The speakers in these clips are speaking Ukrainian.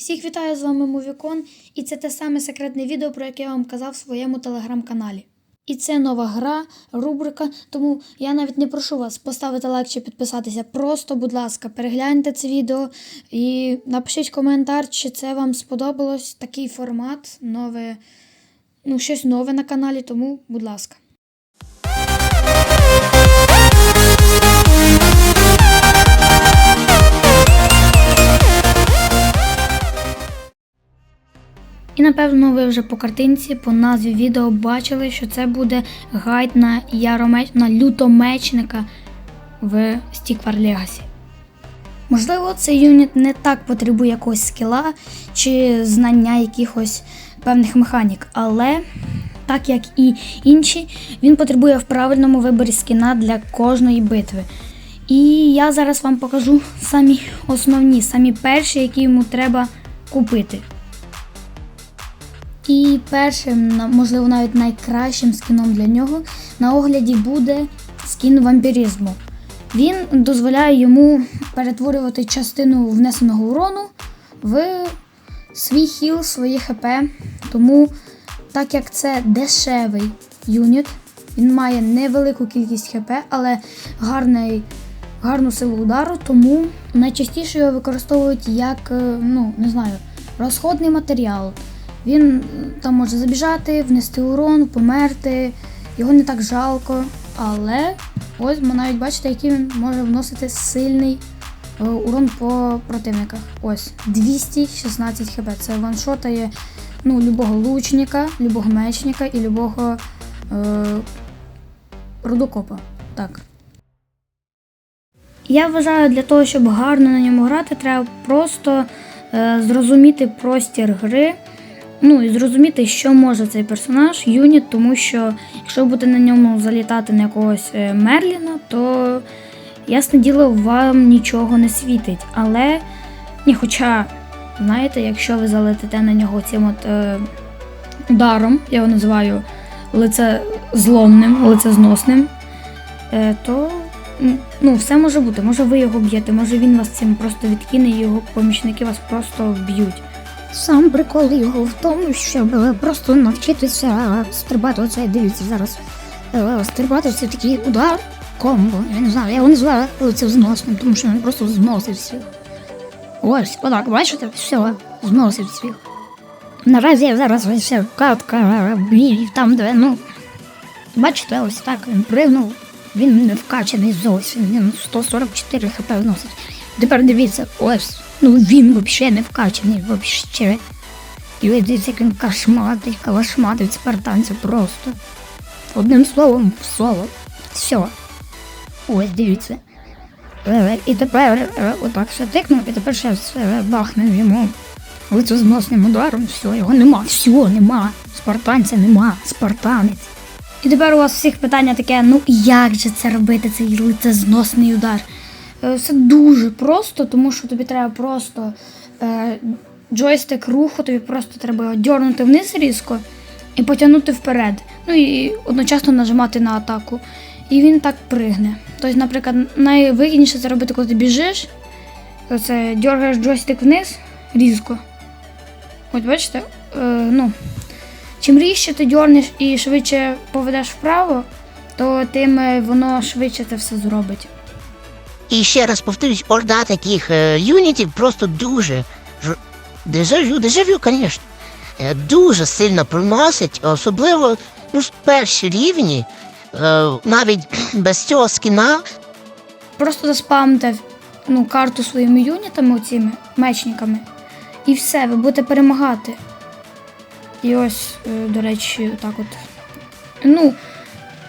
Всіх вітаю з вами Мовікон, і це те саме секретне відео, про яке я вам казав в своєму телеграм-каналі. І це нова гра, рубрика, тому я навіть не прошу вас поставити лайк чи підписатися. Просто, будь ласка, перегляньте це відео і напишіть коментар, чи це вам сподобалось такий формат, нове, ну, щось нове на каналі, тому, будь ласка. Напевно ви вже по картинці, по назві відео бачили, що це буде гайд на яромеч... на лютомечника в Stickfar Legacy. Можливо, цей юніт не так потребує якогось скіла чи знання якихось певних механік, але так як і інші, він потребує в правильному виборі скіна для кожної битви. І я зараз вам покажу самі основні, самі перші, які йому треба купити. І першим, можливо, навіть найкращим скіном для нього на огляді буде скін вампіризму. Він дозволяє йому перетворювати частину внесеного урону в свій хіл, своє ХП. Тому, так як це дешевий юніт, він має невелику кількість ХП, але гарний, гарну силу удару, тому найчастіше його використовують як, е, ну, не знаю, розходний матеріал. Він там може забіжати, внести урон, померти. Його не так жалко. Але ось ми навіть бачите, який він може вносити сильний е, урон по противниках. Ось 216 хп. Це ваншотає ну, любого лучника, любого мечника і любого е, рудокопа. Так. Я вважаю, для того, щоб гарно на ньому грати, треба просто е, зрозуміти простір гри. Ну і зрозуміти, що може цей персонаж, юніт, тому що якщо ви будете на ньому залітати на якогось е, Мерліна, то ясне діло, вам нічого не світить. Але ні, хоча, знаєте, якщо ви залетите на нього цим от е, ударом, я його називаю лице зломним, лицезносним, е, то ну, все може бути. Може ви його б'єте, може він вас цим просто відкине, його помічники вас просто вб'ють. Сам прикол його в тому, щоб е, просто навчитися стрибати оце, дивіться зараз. е, Стрибати це такий удар, комбо. Я не знаю, я його називаю лицевзносним, тому що він просто зносить всіх. Ось, отак, бачите, все, зносить всіх. Наразі я зараз ось катка, бій, там, де, ну. Бачите, ось так він пригнув, він не вкачаний зовсім, він 144 хп вносить. Тепер дивіться, ось, ну він взагалі не вкачаний, взагалі. І дивіться, як він кошматить, калашматить спартанців просто. Одним словом, слово. Все. Ось дивіться. Е, І тепер е, отак все тикнув, і тепер ще все бахнув йому лицезносним ударом, все, його нема, все, нема. Спартанця нема, спартанець. І тепер у вас всіх питання таке: ну як же це робити, цей лицезносний удар? Е, Все дуже просто, тому що тобі треба просто е, джойстик руху, тобі просто треба його дьорнути вниз різко і потягнути вперед. Ну і одночасно нажимати на атаку. І він так пригне. Тобто, наприклад, найвигідніше це робити, коли ти біжиш. Це дергаєш джойстик вниз різко. От бачите, е, ну, чим різче ти дьорнеш і швидше поведеш вправо, то тим е, воно швидше це все зробить. І ще раз повторюсь, орда таких е, юнітів просто дуже дежавю, дежавю, звісно, е, дуже сильно приносять, особливо ну, перші рівні, е, навіть без цього скіна, Просто заспамте ну, карту своїми юнітами, оціми мечниками, і все, ви будете перемагати. І ось, е, до речі, так от. Ну,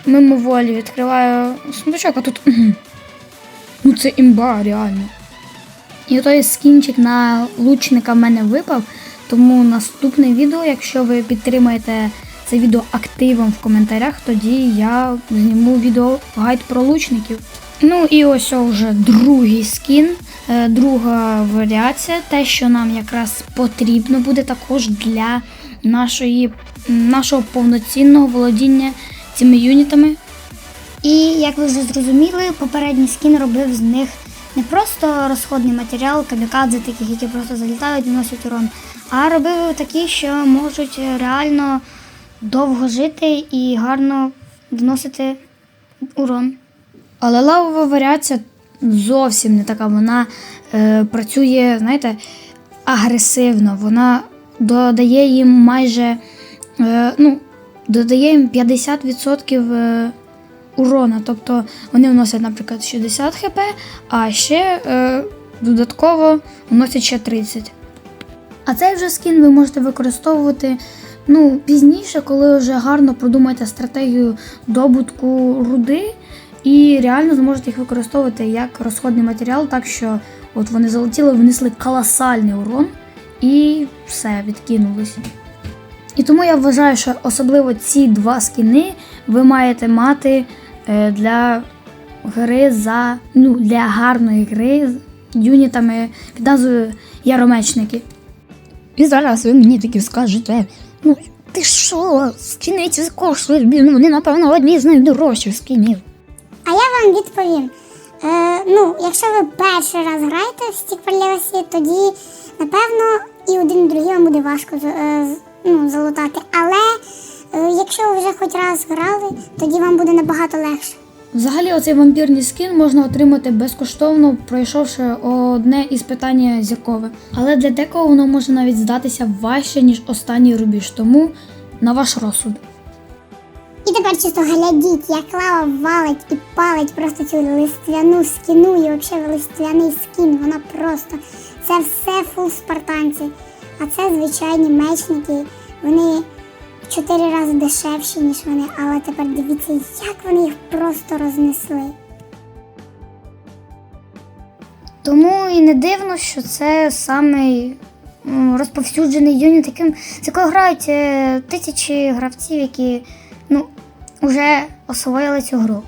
мимоволі відкриваю сундучок, а тут. Ну це імба, реально. І той скінчик на лучника в мене випав. Тому наступне відео, якщо ви підтримаєте це відео активом в коментарях, тоді я зніму відео гайд про лучників. Ну і ось вже другий скін, е, друга варіація, те, що нам якраз потрібно буде також для нашої, нашого повноцінного володіння цими юнітами. І як ви вже зрозуміли, попередній скін робив з них не просто розходний матеріал, камікадзе таких, які просто залітають і носять урон, а робив такі, що можуть реально довго жити і гарно вносити урон. Але лавова варіація зовсім не така. Вона е, працює, знаєте, агресивно. Вона додає їм майже е, ну, додає їм 50% е, урона. Тобто вони вносять, наприклад, 60 хп, а ще е, додатково вносять ще 30. А цей вже скін ви можете використовувати ну, пізніше, коли вже гарно продумаєте стратегію добутку руди і реально зможете їх використовувати як розходний матеріал, так що от вони залетіли, внесли колосальний урон і все, відкинулись. І тому я вважаю, що особливо ці два скіни ви маєте мати е, для гри за ну, для гарної гри з юнітами під назвою Яромечники. І зараз ви мені таки скажете, ну ти що, скіни ці коштують, блін, вони, напевно, одні з найдорожчих скінів. А я вам відповім. Е, ну, якщо ви перший раз граєте в Стік Legacy, тоді, напевно, і один і другий вам буде важко е, ну, залутати. Але якщо ви вже хоч раз грали, тоді вам буде набагато легше. Взагалі, оцей вампірний скін можна отримати безкоштовно, пройшовши одне із питання зіркове. Але для декого воно може навіть здатися важче, ніж останній рубіж, тому на ваш розсуд. І тепер чисто глядіть, як лава валить і палить просто цю листвяну скіну і взагалі листвяний скін. Вона просто це все фул спартанці. А це звичайні мечники. Вони чотири рази дешевші, ніж вони, але тепер дивіться, як вони їх просто рознесли. Тому і не дивно, що це самий розповсюджений юніт, яким якою грають е, тисячі гравців, які ну, вже освоїли цю гру.